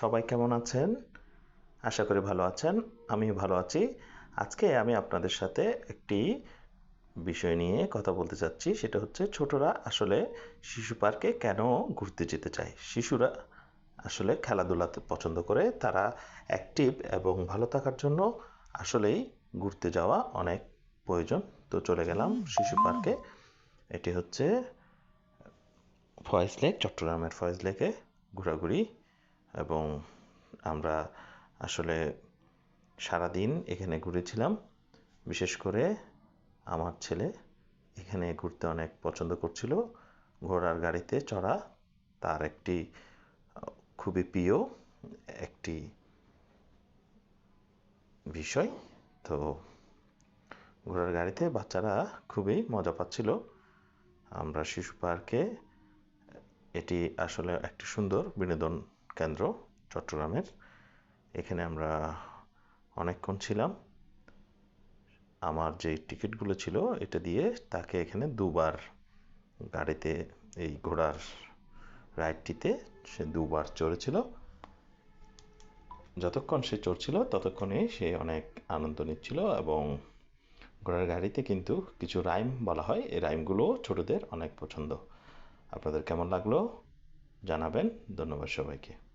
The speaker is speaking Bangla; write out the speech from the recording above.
সবাই কেমন আছেন? আশা করি ভালো আছেন। আমিও ভালো আছি। আজকে আমি আপনাদের সাথে একটি বিষয় নিয়ে কথা বলতে চাচ্ছি। সেটা হচ্ছে ছোটরা আসলে শিশু পার্কে কেন ঘুরতে যেতে চায়? শিশুরা আসলে খেলাধুলা পছন্দ করে। তারা অ্যাক্টিভ এবং ভালো থাকার জন্য আসলেই ঘুরতে যাওয়া অনেক প্রয়োজন। তো চলে গেলাম শিশু পার্কে। এটি হচ্ছে ফয়েজ লেক চট্টগ্রামের ফয়েজ লেকে ঘোরাঘুরি। এবং আমরা আসলে সারাদিন এখানে ঘুরেছিলাম। বিশেষ করে আমার ছেলে এখানে ঘুরতে অনেক পছন্দ করছিল। ঘোড়ার গাড়িতে চড়া তার একটি, খুবই প্রিয় একটি বিষয়। তো ঘোড়ার গাড়িতে বাচ্চারা খুবই মজা পাচ্ছিল। আমরা শিশু পার্কে এটি আসলে একটি সুন্দর বিনোদন কেন্দ্র, চট্টগ্রামের। এখানে আমরা অনেকক্ষণ ছিলাম। আমার যে টিকিটগুলো ছিল, এটা দিয়ে তাকে এখানে দুবার গাড়িতে এই ঘোড়ার রাইডটিতে সে দুবার চড়েছিল। যতক্ষণ সে চড়ছিল, ততক্ষণে সে অনেক আনন্দ নিচ্ছিল এবং ঘোড়ার গাড়িতে কিন্তু কিছু রাইম বলা হয়। এই রাইমগুলো ছোটদের অনেক পছন্দ। আপনাদের কেমন লাগল জানাবেন। ধন্যবাদ সবাইকে।